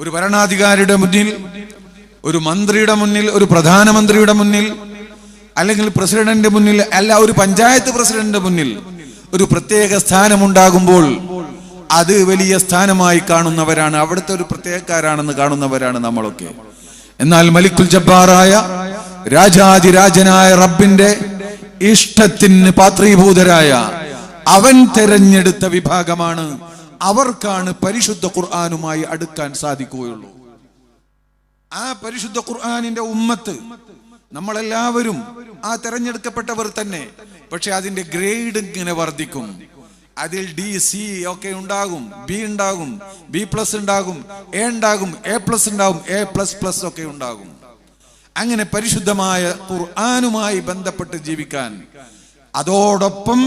ഒരു ഭരണാധികാരിയുടെ മുന്നിൽ ഒരു മന്ത്രിയുടെ മുന്നിൽ ഒരു പ്രധാനമന്ത്രിയുടെ മുന്നിൽ അല്ലെങ്കിൽ പ്രസിഡന്റിന്റെ മുന്നിൽ അല്ല ഒരു പഞ്ചായത്ത് പ്രസിഡന്റിന്റെ മുന്നിൽ ഒരു പ്രത്യേക സ്ഥാനമുണ്ടാകുമ്പോൾ അത് വലിയ സ്ഥാനമായി കാണുന്നവരാണ്. അവിടുത്തെ ഒരു പ്രത്യേകക്കാരാണെന്ന് കാണുന്നവരാണ് നമ്മളൊക്കെ. എന്നാൽ മലിക്കുൽ ജബ്ബാറായ രാജാതിരാജനായ റബ്ബിന്റെ ഇഷ്ടത്തിന് പാത്രീഭൂതരായ അവൻ തെരഞ്ഞെടുത്ത വിഭാഗമാണ് അവർക്കാണ് പരിശുദ്ധ ഖുർആാനുമായി അടുക്കാൻ സാധിക്കുകയുള്ളൂ. ആ പരിശുദ്ധ ഖുർആാനിന്റെ ഉമ്മത്ത് നമ്മളെല്ലാവരും ആ തെരഞ്ഞെടുക്കപ്പെട്ടവർ തന്നെ. പക്ഷെ അതിന്റെ ഗ്രേഡ് ഇങ്ങനെ വർദ്ധിക്കും. അതിൽ ഡി സി ഒക്കെ ഉണ്ടാകും ബി ഉണ്ടാകും ബി പ്ലസ് ഉണ്ടാകും എ ഉണ്ടാകും എ പ്ലസ് ഉണ്ടാകും എ പ്ലസ് പ്ലസ് ഒക്കെ ഉണ്ടാകും. അങ്ങനെ പരിശുദ്ധമായ ഖുർആാനുമായി ബന്ധപ്പെട്ട് ജീവിക്കാൻ അതോടൊപ്പം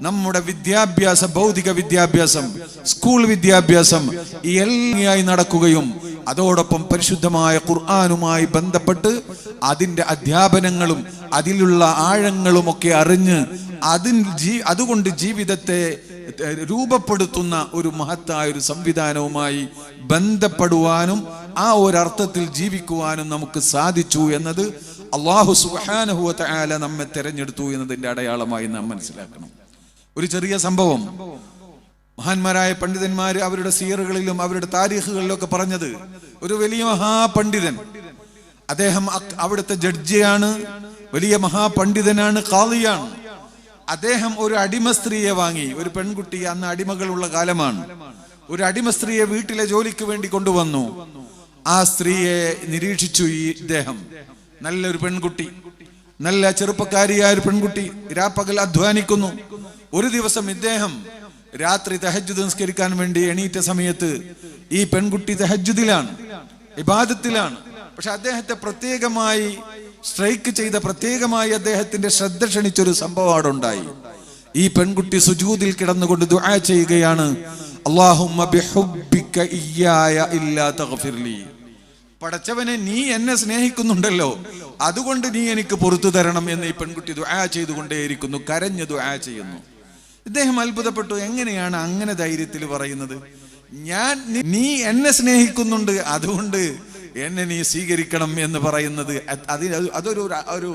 നമ്മുടെ വിദ്യാഭ്യാസ ഭൗതിക വിദ്യാഭ്യാസം സ്കൂൾ വിദ്യാഭ്യാസം എല്ലാം നടക്കുകയും അതോടൊപ്പം പരിശുദ്ധമായ ഖുർആാനുമായി ബന്ധപ്പെട്ട് അതിന്റെ അധ്യാപനങ്ങളും അതിലുള്ള ആഴങ്ങളുമൊക്കെ അറിഞ്ഞ് അതിൽ ജീ അതുകൊണ്ട് ജീവിതത്തെ രൂപപ്പെടുത്തുന്ന ഒരു മഹത്തായ ഒരു സംവിധാനവുമായി ബന്ധപ്പെടുവാനും ആ ഒരർത്ഥത്തിൽ ജീവിക്കുവാനും നമുക്ക് സാധിച്ചു എന്നത് അള്ളാഹു സുബാനഹുവ ആല നമ്മെ തെരഞ്ഞെടുത്തു എന്നതിന്റെ അടയാളമായി നാം മനസ്സിലാക്കണം. ഒരു ചെറിയ സംഭവം. മഹാന്മാരായ പണ്ഡിതന്മാര് അവരുടെ സീറുകളിലും അവരുടെ താരീഖുകളിലും ഒക്കെ പറഞ്ഞത് ഒരു വലിയ മഹാപണ്ഡിതൻ. അദ്ദേഹം അവിടുത്തെ ജഡ്ജിയാണ് വലിയ മഹാപണ്ഡിതനാണ് കാളിയാണ് അദ്ദേഹം ഒരു അടിമ സ്ത്രീയെ വാങ്ങി. ഒരു പെൺകുട്ടി അന്ന് അടിമകളുള്ള കാലമാണ്. ഒരു അടിമ സ്ത്രീയെ വീട്ടിലെ ജോലിക്ക് വേണ്ടി കൊണ്ടുവന്നു. ആ സ്ത്രീയെ നിരീക്ഷിച്ചു ഈ ഇദ്ദേഹം. നല്ലൊരു പെൺകുട്ടി. നല്ല ചെറുപ്പക്കാരിയായ ഒരു പെൺകുട്ടി രാപ്പകൽ അധ്വാനിക്കുന്നു. ഒരു ദിവസം ഇദ്ദേഹം രാത്രി തഹജുദ് നിസ്കരിക്കാൻ വേണ്ടി എണീറ്റ സമയത്ത് ഈ പെൺകുട്ടി തഹജ്ജുദിലാണ് ഇബാദത്തിലാണ്. പക്ഷെ അദ്ദേഹത്തെ പ്രത്യേകമായി സ്ട്രൈക്ക് ചെയ്ത പ്രത്യേകമായി അദ്ദേഹത്തിന്റെ ശ്രദ്ധ ക്ഷണിച്ചൊരു സംഭവം അവിടെ ഉണ്ടായി ഈ പെൺകുട്ടി സുജൂതിൽ കിടന്നുകൊണ്ട് ദുആ ചെയ്യുകയാണ് അല്ലാഹുമ്മ ബിഹുബ്ബിക ഇയ്യായ ഇല്ലാ തഗ്ഫിർലി. പടച്ചവനെ നീ എന്നെ സ്നേഹിക്കുന്നുണ്ടല്ലോ. അതുകൊണ്ട് നീ എനിക്ക് പുറത്തു തരണം എന്ന് ഈ പെൺകുട്ടി ദുആ ചെയ്തുകൊണ്ടേയിരിക്കുന്നു കരഞ്ഞു ദുആ ചെയ്യുന്നു. ഇദ്ദേഹം അത്ഭുതപ്പെട്ടു എങ്ങനെയാണ് അങ്ങനെ ധൈര്യത്തിൽ പറയുന്നത്? ഞാൻ നീ എന്നെ സ്നേഹിക്കുന്നുണ്ട് അതുകൊണ്ട് എന്നെ നീ സ്വീകരിക്കണം എന്ന് പറയുന്നത് അതി അതൊരു ഒരു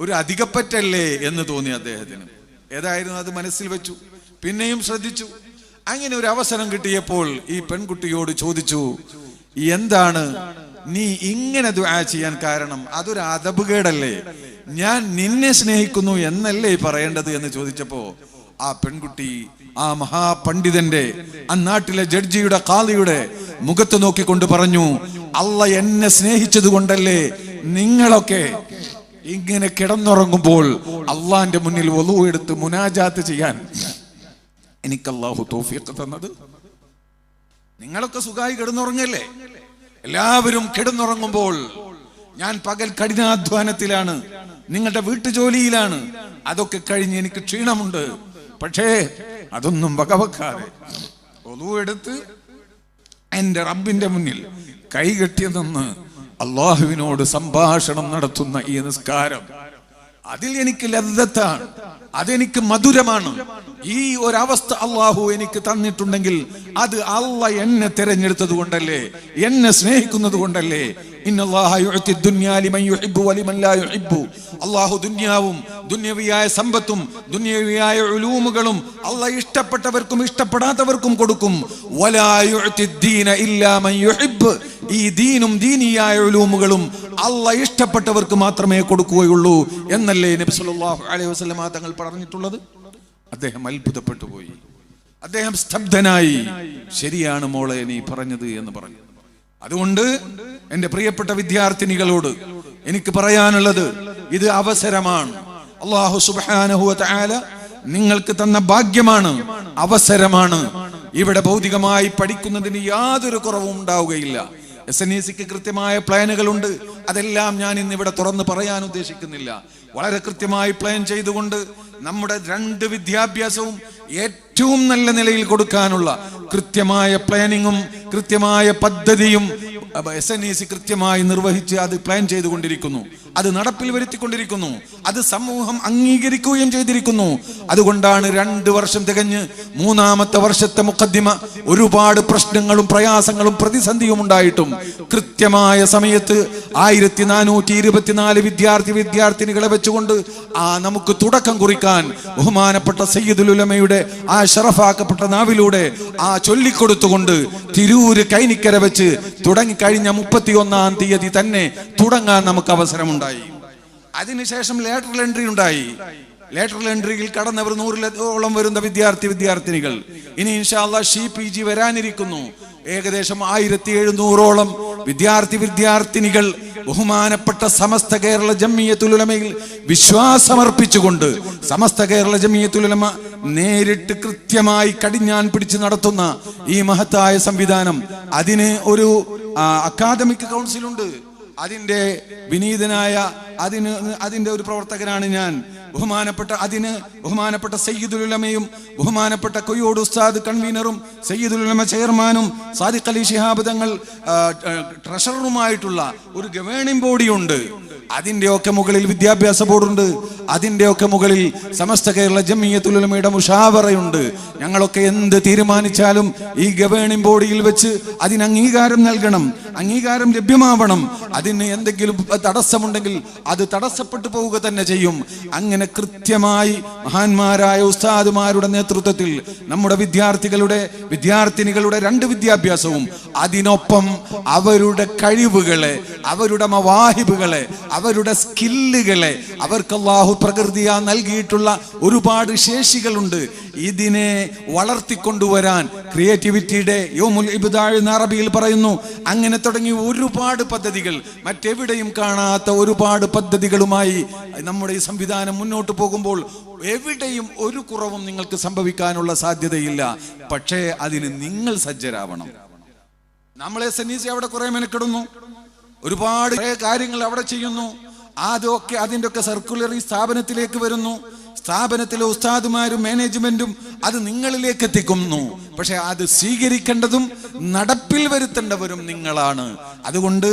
ഒരു അധികപ്പറ്റല്ലേ എന്ന് തോന്നി അദ്ദേഹത്തിന്. ഏതായിരുന്നു അത് മനസ്സിൽ വെച്ചു. പിന്നെയും ശ്രദ്ധിച്ചു. അങ്ങനെ ഒരു അവസരം കിട്ടിയപ്പോൾ ഈ പെൺകുട്ടിയോട് ചോദിച്ചു എന്താണ്? നീ ഇങ്ങനെ ദുആ ചെയ്യാൻ കാരണം? അതൊരു അതപുകേടല്ലേ? ഞാൻ നിന്നെ സ്നേഹിക്കുന്നു എന്നല്ലേ പറയേണ്ടത് എന്ന് ചോദിച്ചപ്പോ ആ പെൺകുട്ടി ആ മഹാപണ്ഡിതന്റെ അന്നാട്ടിലെ നാട്ടിലെ ജഡ്ജിയുടെ കാളിയുടെ മുഖത്ത് നോക്കിക്കൊണ്ട് പറഞ്ഞു അല്ല എന്നെ സ്നേഹിച്ചത് കൊണ്ടല്ലേ നിങ്ങളൊക്കെ ഇങ്ങനെ കിടന്നുറങ്ങുമ്പോൾ അള്ളാന്റെ മുന്നിൽ ഒലു എടുത്ത് മുനാജാത്ത് ചെയ്യാൻ എനിക്ക് അള്ളാഹു തോഫിയൊക്കെ തന്നത്? നിങ്ങളൊക്കെ സുഖമായി കിടന്നുറങ്ങല്ലേ? എല്ലാവരും കിടന്നുറങ്ങുമ്പോൾ ഞാൻ പകൽ കഠിനാധ്വാനത്തിലാണ് നിങ്ങളുടെ വീട്ടുജോലിയിലാണ്. അതൊക്കെ കഴിഞ്ഞ് എനിക്ക് ക്ഷീണമുണ്ട്. പക്ഷേ അതൊന്നും വകവെക്കാതെ എടുത്ത് എന്റെ റബ്ബിന്റെ മുന്നിൽ കൈകെട്ടി നിന്ന് അള്ളാഹുവിനോട് സംഭാഷണം നടത്തുന്ന ഈ നിസ്കാരം അതിൽ എനിക്ക് ലദ്ദത്താണ് അതെനിക്ക് മധുരമാണ്. ഈ ഒരവസ്ഥ അള്ളാഹു എനിക്ക് തന്നിട്ടുണ്ടെങ്കിൽ അത് അല്ല എന്നെ തിരഞ്ഞെടുത്തത് കൊണ്ടല്ലേ? എന്നെ സ്നേഹിക്കുന്നത് കൊണ്ടല്ലേ? അള്ളാഹു ദുനിയാവും ദുന്യവിയായ സമ്പത്തും ദുന്യവിയായ ഉലൂമുകളും അല്ല ഇഷ്ടപ്പെട്ടവർക്കും ഇഷ്ടപ്പെടാത്തവർക്കും കൊടുക്കും. ഈ ദീനും ദീനിയായ ഉലൂമുകളും അല്ല ഇഷ്ടപ്പെട്ടവർക്ക് മാത്രമേ കൊടുക്കുകയുള്ളൂ എന്നല്ലേ നബി സല്ലല്ലാഹു അലൈഹി വസല്ലമ തങ്ങൾ പറഞ്ഞിട്ടുള്ളത്? അദ്ദേഹം അത്ഭുതപ്പെട്ടു പോയി. അദ്ദേഹം സ്തബ്ധനായി. ശരിയാണ് മോളെ നീ പറഞ്ഞത് എന്ന് പറഞ്ഞു. അതുകൊണ്ട് എന്റെ പ്രിയപ്പെട്ട വിദ്യാർത്ഥിനികളോട് എനിക്ക് പറയാനുള്ളത് ഇത് അവസരമാണ്. അള്ളാഹു സുബ്ഹാനഹു വ നിങ്ങൾക്ക് തന്ന ഭാഗ്യമാണ്. അവസരമാണ്. ഇവിടെ ഭൗതികമായി പഠിക്കുന്നതിന് യാതൊരു കുറവും ഉണ്ടാവുകയില്ല. എസ് എൻ ഇ സിക്ക് കൃത്യമായ പ്ലാനുകളുണ്ട്. അതെല്ലാം ഞാൻ ഇന്ന് ഇവിടെ തുറന്ന് പറയാൻ ഉദ്ദേശിക്കുന്നില്ല. വളരെ കൃത്യമായി പ്ലാൻ ചെയ്തുകൊണ്ട് നമ്മുടെ രണ്ട് വിദ്യാഭ്യാസവും ഏറ്റവും നല്ല നിലയിൽ കൊടുക്കാനുള്ള കൃത്യമായ പ്ലാനിങ്ങും കൃത്യമായ പദ്ധതിയും എസ് എൻ എ സി കൃത്യമായി നിർവഹിച്ച് അത് പ്ലാൻ ചെയ്തുകൊണ്ടിരിക്കുന്നു. അത് നടപ്പിൽ വരുത്തിക്കൊണ്ടിരിക്കുന്നു. അത് സമൂഹം അംഗീകരിക്കുകയും ചെയ്തിരിക്കുന്നു. അതുകൊണ്ടാണ് രണ്ട് വർഷം തികഞ്ഞ് മൂന്നാമത്തെ വർഷത്തെ മുഖദ്ദിമ ഒരുപാട് പ്രശ്നങ്ങളും പ്രയാസങ്ങളും പ്രതിസന്ധിയും ഉണ്ടായിട്ടും. കൃത്യമായ സമയത്ത് ആയിരത്തി നാനൂറ്റി ഇരുപത്തിനാല് വിദ്യാർത്ഥി വിദ്യാർത്ഥിനികളെ വെച്ചുകൊണ്ട് ആ നമുക്ക് തുടക്കം കുറിക്കാൻ ബഹുമാനപ്പെട്ട സയ്യിദുൽ ഉലമയുടെ ആ ഷറഫാക്കപ്പെട്ട നാവിലൂടെ ആ ചൊല്ലിക്കൊടുത്തുകൊണ്ട് തിരൂര് കൈനിക്കര വെച്ച് തുടങ്ങിക്കഴിഞ്ഞ മുപ്പത്തി ഒന്നാം തീയതി തന്നെ തുടങ്ങാൻ നമുക്ക് അവസരമുണ്ടായി. അതിനുശേഷം ലേറ്ററൽ എൻട്രി ഉണ്ടായി. ലേറ്ററൽ എൻട്രിയിൽ കടന്നവർ നൂറിലോളം വരുന്ന വിദ്യാർത്ഥി വിദ്യാർത്ഥിനികൾ. ഇനി ഇൻഷാല്ല ഷി പി ജി വരാനിരിക്കുന്നു. ഏകദേശം ആയിരത്തി എഴുന്നൂറോളം വിദ്യാർത്ഥി വിദ്യാർത്ഥിനികൾ ബഹുമാനപ്പെട്ട സമസ്ത കേരള ജമ്മിയത്തുലമയിൽ വിശ്വാസമർപ്പിച്ചുകൊണ്ട് സമസ്ത കേരള ജമ്മിയത്തുലമ നേരിട്ട് കൃത്യമായി കടിഞ്ഞാൻ പിടിച്ച് നടത്തുന്ന ഈ മഹത്തായ സംവിധാനം അതിന് ഒരു അക്കാദമിക് കൗൺസിലുണ്ട്. അതിന്റെ വിനീതനായ അതിന് അതിന്റെ ഒരു പ്രവർത്തകനാണ് ഞാൻ. ബഹുമാനപ്പെട്ട അതിന് ബഹുമാനപ്പെട്ട സയ്യിദുലമയും ബഹുമാനപ്പെട്ട കൊയ്യോട് ഉസ്താദ് കൺവീനറും സയ്യിദുലമ ചെയർമാനും സാദിഖ് അലി ശിഹാബ് തങ്ങൾ ട്രഷററുമായിട്ടുള്ള ഒരു ഗവേണിംഗ് ബോഡിയുണ്ട്. അതിന്റെയൊക്കെ മുകളിൽ വിദ്യാഭ്യാസ ബോർഡുണ്ട്. അതിന്റെയൊക്കെ മുകളിൽ സമസ്ത കേരള ജമ്മിയത്തുലമയുടെ മുഷാവറയുണ്ട്. ഞങ്ങളൊക്കെ എന്ത് തീരുമാനിച്ചാലും ഈ ഗവേണിംഗ് ബോഡിയിൽ വെച്ച് അതിന് അംഗീകാരം നൽകണം. അംഗീകാരം ലഭ്യമാവണം. അതിന് എന്തെങ്കിലും തടസ്സമുണ്ടെങ്കിൽ അത് തടസ്സപ്പെട്ടു പോവുക തന്നെ ചെയ്യും. അങ്ങനെ കൃത്യമായി മഹാന്മാരായ ഉസ്താദുമാരുടെ നേതൃത്വത്തിൽ നമ്മുടെ വിദ്യാർത്ഥികളുടെ വിദ്യാർത്ഥിനികളുടെ രണ്ട് വിദ്യാഭ്യാസവും അതിനൊപ്പം അവരുടെ കഴിവുകളെ അവരുടെ മവാഹിബുകളെ അവരുടെ സ്കില്ലുകളെ അവർക്ക് അള്ളാഹു പ്രകൃതിയാ നൽകിയിട്ടുള്ള ഒരുപാട് ശേഷികളുണ്ട്. ഇതിനെ വളർത്തിക്കൊണ്ടുവരാൻ ക്രിയേറ്റിവിറ്റിയുടെ യോമുൽ ഇബ്ദാഴ് അറബിയിൽ പറയുന്നു അങ്ങനെ തുടങ്ങി ഒരുപാട് പദ്ധതികൾ മറ്റെവിടെയും കാണാത്ത ഒരുപാട് പദ്ധതികളുമായി നമ്മുടെ ഈ സംവിധാനം മുന്നോട്ട് പോകുമ്പോൾ എവിടെയും ഒരു കുറവും നിങ്ങൾക്ക് സംഭവിക്കാനുള്ള സാധ്യതയില്ല. പക്ഷേ അതിന് നിങ്ങൾ സജ്ജരാവണം. നമ്മളെ എസ് എൻ ഇ സി അവിടെ കുറെ മെനക്കെടുന്നു. ഒരുപാട് കാര്യങ്ങൾ അവിടെ ചെയ്യുന്നു. അതൊക്കെ അതിന്റെ ഒക്കെ സർക്കുലറി സ്ഥാപനത്തിലേക്ക് വരുന്നു. സ്ഥാപനത്തിലെ ഉസ്താദുമാരും മാനേജ്മെന്റും അത് നിങ്ങളിലേക്ക് എത്തിക്കുന്നു. പക്ഷെ അത് സ്വീകരിക്കേണ്ടതും നടപ്പിൽ വരുത്തേണ്ടവരും നിങ്ങളാണ്. അതുകൊണ്ട്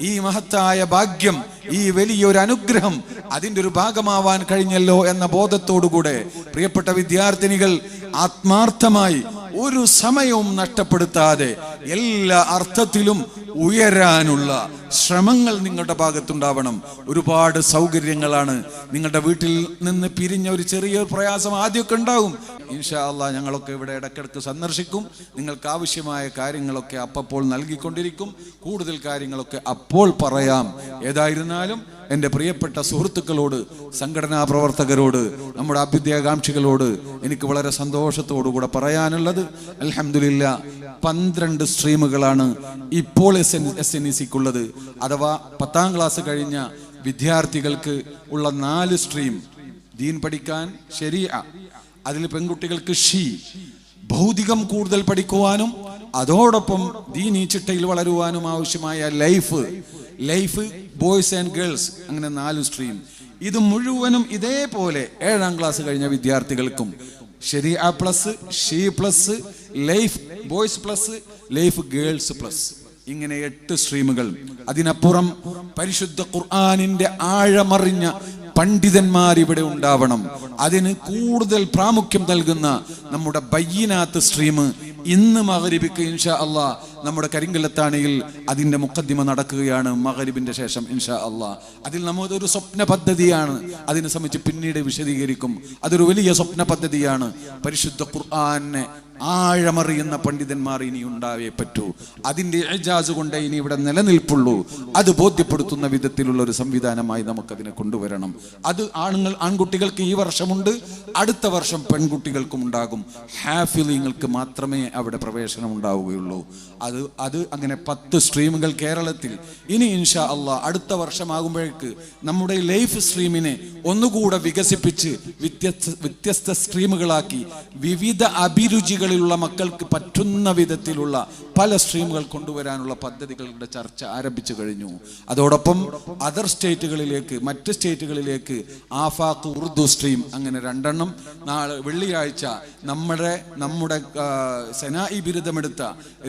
ഈ മഹത്തായ ഭാഗ്യം ഈ വലിയൊരു അനുഗ്രഹം അതിന്റെ ഒരു ഭാഗമാവാൻ കഴിഞ്ഞല്ലോ എന്ന ബോധത്തോടുകൂടെ പ്രിയപ്പെട്ട വിദ്യാർത്ഥിനികൾ ആത്മാർത്ഥമായി ഒരു സമയവും നഷ്ടപ്പെടുത്താതെ എല്ലാ അർത്ഥത്തിലും ഉയരാനുള്ള ശ്രമങ്ങൾ നിങ്ങളുടെ ഭാഗത്തുണ്ടാവണം. ഒരുപാട് സൗകര്യങ്ങളാണ്. നിങ്ങളുടെ വീട്ടിൽ നിന്ന് പിരിഞ്ഞ ഒരു ചെറിയ പ്രയാസം ആദ്യമൊക്കെ ഉണ്ടാവും. ഇൻഷാ അള്ളാ ഞങ്ങളൊക്കെ ഇവിടെ ഇടയ്ക്കിടയ്ക്ക് സന്ദർശിക്കും. നിങ്ങൾക്ക് ആവശ്യമായ കാര്യങ്ങളൊക്കെ അപ്പപ്പോൾ നൽകിക്കൊണ്ടിരിക്കും. കൂടുതൽ കാര്യങ്ങളൊക്കെ അപ്പോൾ പറയാം. ഏതായിരുന്നാലും എന്റെ പ്രിയപ്പെട്ട സുഹൃത്തുക്കളോട് സംഘടനാ പ്രവർത്തകരോട് നമ്മുടെ അഭ്യുദയാകാംക്ഷികളോട് എനിക്ക് വളരെ സന്തോഷത്തോടുകൂടെ പറയാനുള്ളത് അലഹമില്ല പന്ത്രണ്ട് സ്ട്രീമുകളാണ് ഇപ്പോൾ S N S N E സിക്കുള്ളത് അഥവാ പത്താം ക്ലാസ് കഴിഞ്ഞ വിദ്യാർത്ഥികൾക്ക് ഉള്ള നാല് സ്ട്രീം. ദീൻ പഠിക്കാൻ ശരിയ. അതിൽ പെൺകുട്ടികൾക്ക് ഷീ. ഭൗതികം കൂടുതൽ പഠിക്കുവാനും അതോടൊപ്പം ദീൻ ഈ ചിട്ടയിൽ വളരുവാനും ആവശ്യമായ life. Life boys and girls അങ്ങനെ നാല് സ്ട്രീം. ഇത് മുഴുവനും ഇതേപോലെ ഏഴാം ക്ലാസ് കഴിഞ്ഞ വിദ്യാർത്ഥികൾക്കും. ശരിയ plus she plus life boys plus life girls plus. ഇങ്ങനെ എട്ട് സ്ട്രീമുകൾ അതിനപ്പുറം പരിശുദ്ധ ഖുർആാനിന്റെ ആഴമറിഞ്ഞ പണ്ഡിതന്മാർ ഇവിടെ ഉണ്ടാവണം. അതിന് കൂടുതൽ പ്രാമുഖ്യം നൽകുന്ന നമ്മുടെ ബയ്യനാത്ത് സ്ട്രീം ഇന്ന് അവതരിപ്പിക്കുക ഇൻഷാ അള്ളാ. നമ്മുടെ കരിങ്കലത്താണിയിൽ അതിന്റെ മുഖദ്ദിമ നടക്കുകയാണ് മകരിബിന്റെ ശേഷം ഇൻഷാ അള്ളാ അതിൽ നമുക്കൊരു സ്വപ്ന പദ്ധതിയാണ്. അതിനെ സംബന്ധിച്ച് പിന്നീട് വിശദീകരിക്കും. അതൊരു വലിയ സ്വപ്ന പദ്ധതിയാണ്. പരിശുദ്ധ ഖുർആാനെ ആഴമറിയുന്ന പണ്ഡിതന്മാർ ഇനി ഉണ്ടാവേ പറ്റൂ. അതിന്റെ എജാസ് കൊണ്ടേ ഇനി ഇവിടെ നിലനിൽപ്പുള്ളൂ. അത് ബോധ്യപ്പെടുത്തുന്ന വിധത്തിലുള്ള ഒരു സംവിധാനമായി നമുക്കതിനെ കൊണ്ടുവരണം. അത് ആണുങ്ങൾ ആൺകുട്ടികൾക്ക് ഈ വർഷമുണ്ട്. അടുത്ത വർഷം പെൺകുട്ടികൾക്കും ഉണ്ടാകും. ഹാഫിലിങ്ങൾക്ക് മാത്രമേ അവിടെ പ്രവേശനം ഉണ്ടാവുകയുള്ളൂ അത് അത് അത് അങ്ങനെ പത്ത് സ്ട്രീമുകൾ കേരളത്തിൽ. ഇനി ഇൻഷാ അള്ളാഹ് അടുത്ത വർഷമാകുമ്പോഴേക്ക് നമ്മുടെ ലൈഫ് സ്ട്രീമിനെ ഒന്നുകൂടെ വികസിപ്പിച്ച് വ്യത്യസ്ത വ്യത്യസ്ത സ്ട്രീമുകളാക്കി വിവിധ അഭിരുചികളിലുള്ള മക്കൾക്ക് പറ്റുന്ന വിധത്തിലുള്ള പല സ്ട്രീമുകൾ കൊണ്ടുവരാനുള്ള പദ്ധതികളുടെ ചർച്ച ആരംഭിച്ചു കഴിഞ്ഞു. അതോടൊപ്പം അതർ സ്റ്റേറ്റുകളിലേക്ക് മറ്റ് സ്റ്റേറ്റുകളിലേക്ക് ആഫാഖ് ഉറുദു സ്ട്രീം അങ്ങനെ രണ്ടെണ്ണം നാളെ വെള്ളിയാഴ്ച നമ്മുടെ നമ്മുടെ സെനായി ബിരുദമെടുത്ത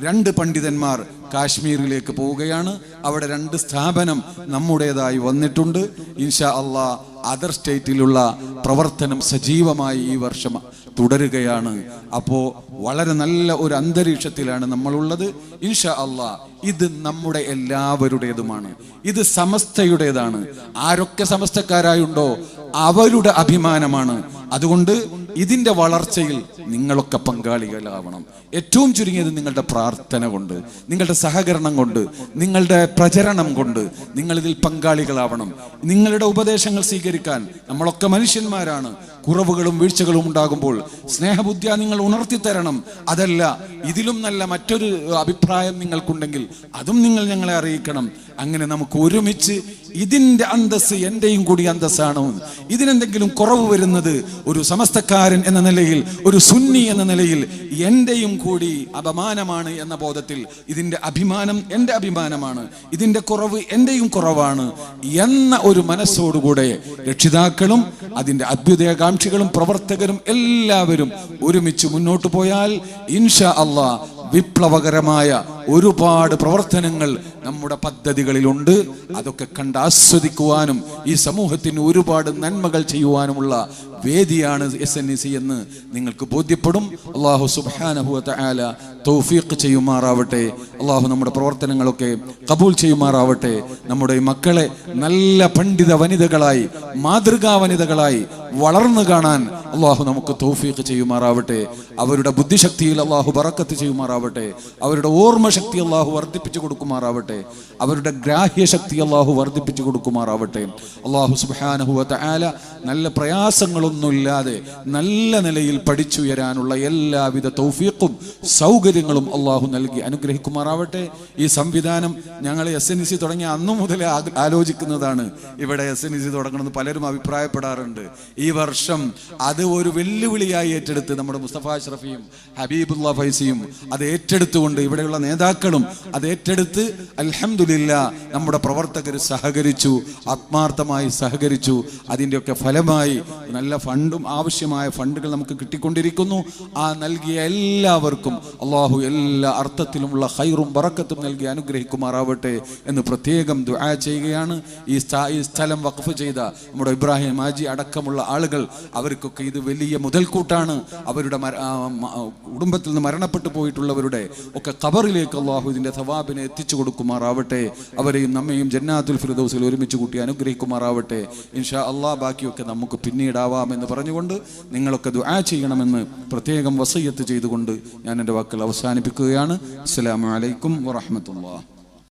രണ്ട് പണ്ഡിതന്മാർ കാശ്മീരിലേക്ക് പോവുകയാണ്. അവിടെ രണ്ട് സ്ഥാപനം നമ്മുടേതായി വന്നിട്ടുണ്ട്. ഇൻഷാ അള്ളാ അതർ സ്റ്റേറ്റിലുള്ള പ്രവർത്തനം സജീവമായി ഈ വർഷം തുടരുകയാണ്. അപ്പോൾ വളരെ നല്ല ഒരു അന്തരീക്ഷത്തിലാണ് നമ്മളുള്ളത്. ഇൻഷാ അള്ളാ ഇത് നമ്മുടെ എല്ലാവരുടേതുമാണ്. ഇത് സമസ്തയുടേതാണ്. ആരൊക്കെ സമസ്തക്കാരായുണ്ടോ അവരുടെ അഭിമാനമാണ്. അതുകൊണ്ട് ഇതിന്റെ വളർച്ചയിൽ നിങ്ങളൊക്കെ പങ്കാളികളാവണം. ഏറ്റവും ചുരുങ്ങിയത് നിങ്ങളുടെ പ്രാർത്ഥന കൊണ്ട് നിങ്ങളുടെ സഹകരണം കൊണ്ട് നിങ്ങളുടെ പ്രചരണം കൊണ്ട് നിങ്ങളിതിൽ പങ്കാളികളാവണം. നിങ്ങളുടെ ഉപദേശങ്ങൾ സ്വീകരിക്കാൻ നമ്മളൊക്കെ മനുഷ്യന്മാരാണ്. കുറവുകളും വീഴ്ചകളും ഉണ്ടാകുമ്പോൾ സ്നേഹബുദ്ധിയ നിങ്ങൾ ഉണർത്തി തരണം അതല്ല ഇതിലും നല്ല മറ്റൊരു അഭിപ്രായം നിങ്ങൾക്കുണ്ടെങ്കിൽ അതും നിങ്ങൾ ഞങ്ങളെ അറിയിക്കണം. അങ്ങനെ നമുക്ക് ഒരുമിച്ച് ഇതിന്റെ അന്തസ് എന്റെയും കൂടി അന്തസ്സാണോ. ഇതിനെന്തെങ്കിലും കുറവ് വരുന്നത് ഒരു സമസ്തക്കാരൻ എന്ന നിലയിൽ ഒരു സുന്നി എന്ന നിലയിൽ എന്റെയും കൂടി അപമാനമാണ് എന്ന ബോധത്തിൽ ഇതിന്റെ അഭിമാനം എന്റെ അഭിമാനമാണ് ഇതിന്റെ കുറവ് എന്റെയും കുറവാണ് എന്ന ഒരു മനസ്സോടുകൂടെ രക്ഷിതാക്കളും അതിന്റെ അഭ്യുദയകാംക്ഷികളും പ്രവർത്തകരും എല്ലാവരും ഒരുമിച്ച് മുന്നോട്ട് പോയാൽ ഇൻഷാ അള്ളാ വിപ്ലവകരമായ ഒരുപാട് പ്രവർത്തനങ്ങൾ നമ്മുടെ പദ്ധതികളിലുണ്ട്. അതൊക്കെ കണ്ട് ആസ്വദിക്കുവാനും ഈ സമൂഹത്തിന് ഒരുപാട് നന്മകൾ ചെയ്യുവാനുമുള്ള വേദിയാണ് എസ് എൻ സി എന്ന് നിങ്ങൾക്ക് ബോധ്യപ്പെടും. അള്ളാഹു സുബാനഹുല തൗഫീഖ് ചെയ്യുമാറാവട്ടെ. അള്ളാഹു നമ്മുടെ പ്രവർത്തനങ്ങളൊക്കെ കബൂൽ ചെയ്യുമാറാവട്ടെ. നമ്മുടെ മക്കളെ നല്ല പണ്ഡിത വനിതകളായി മാതൃകാ വനിതകളായി വളർന്നു കാണാൻ അള്ളാഹു നമുക്ക് തൗഫീഖ് ചെയ്യുമാറാവട്ടെ. അവരുടെ ബുദ്ധിശക്തിയിൽ അള്ളാഹു ബറക്കത്ത് ചെയ്യുമാറാവട്ടെ. അവരുടെ ഓർമ്മശക്തി അള്ളാഹു വർദ്ധിപ്പിച്ചു കൊടുക്കുമാറാവട്ടെ. അവരുടെ ഗ്രാഹ്യശക്തി അള്ളാഹു വർദ്ധിപ്പിച്ചു കൊടുക്കുമാറാവട്ടെ. അള്ളാഹു സുബാനഹുവത്ത ആല നല്ല പ്രയാസങ്ങളൊന്നുമില്ലാതെ നല്ല നിലയിൽ പഠിച്ചുയരാനുള്ള എല്ലാവിധ തൗഫീഖും സൗകര്യങ്ങളും അള്ളാഹു നൽകി അനുഗ്രഹിക്കുമാറാവട്ടെ. ഈ സംവിധാനം ഞങ്ങൾ എസ് എൻ സി തുടങ്ങിയ അന്നു മുതൽ ആലോചിക്കുന്നതാണ്. ഇവിടെ എസ് എൻ സി തുടങ്ങണമെന്ന് പലരും അഭിപ്രായപ്പെടാറുണ്ട്. ഈ വർഷം അത് ഒരു വെല്ലുവിളിയായി ഏറ്റെടുത്ത് നമ്മുടെ മുസ്തഫ അഷ്റഫിയും ഹബീബുല്ല ഫൈസിയും അത് ഏറ്റെടുത്തുകൊണ്ട് ഇവിടെയുള്ള നേതാക്കളും അത് ഏറ്റെടുത്ത് അലഹമില്ല നമ്മുടെ പ്രവർത്തകർ സഹകരിച്ചു ആത്മാർത്ഥമായി സഹകരിച്ചു. അതിന്റെയൊക്കെ ഫലമായി നല്ല ഫണ്ടും ആവശ്യമായ ഫണ്ടുകൾ നമുക്ക് കിട്ടിക്കൊണ്ടിരിക്കുന്നു. ആ നൽകിയ എല്ലാവർക്കും അള്ളാഹു എല്ലാ അർത്ഥത്തിലുമുള്ള ഹൈറും ബറക്കത്തും നൽകി അനുഗ്രഹിക്കുമാറാവട്ടെ എന്ന് പ്രത്യേകം ദുആ ചെയ്യുകയാണ്. ഈ സ്ഥ- ഈ സ്ഥലം വഖഫ് ചെയ്ത നമ്മുടെ ഇബ്രാഹിം ഹാജി അടക്കമുള്ള ആളുകൾ അവർക്കൊക്കെ ഇത് വലിയ മുതൽക്കൂട്ടാണ് അവരുടെ കുടുംബത്തിൽ നിന്ന് മരണപ്പെട്ടു പോയിട്ടുള്ളവരുടെ ഒക്കെ കബറിലേക്ക് അള്ളാഹു ഇതിന്റെ സവാബിനെ എത്തിച്ചു കൊടുക്കുമാറാവട്ടെ. അവരെയും നമ്മയും ജന്നാത്തുൽ ഫിർദൗസിൽ ഒരുമിച്ച് കൂട്ടി അനുഗ്രഹിക്കുമാറാവട്ടെ. ഇൻഷാ അള്ളാ ബാക്കിയൊക്കെ നമുക്ക് പിന്നീടാവാം എന്ന് പറഞ്ഞുകൊണ്ട് നിങ്ങളൊക്കെ ദുആ ചെയ്യണമെന്ന് പ്രത്യേകം വസയ്യത്ത് ചെയ്തുകൊണ്ട് ഞാൻ എന്റെ വാക്കുകൾ അവസാനിപ്പിക്കുകയാണ്. അസ്സലാമു അലൈക്കും വറഹ്മത്തുള്ളാഹി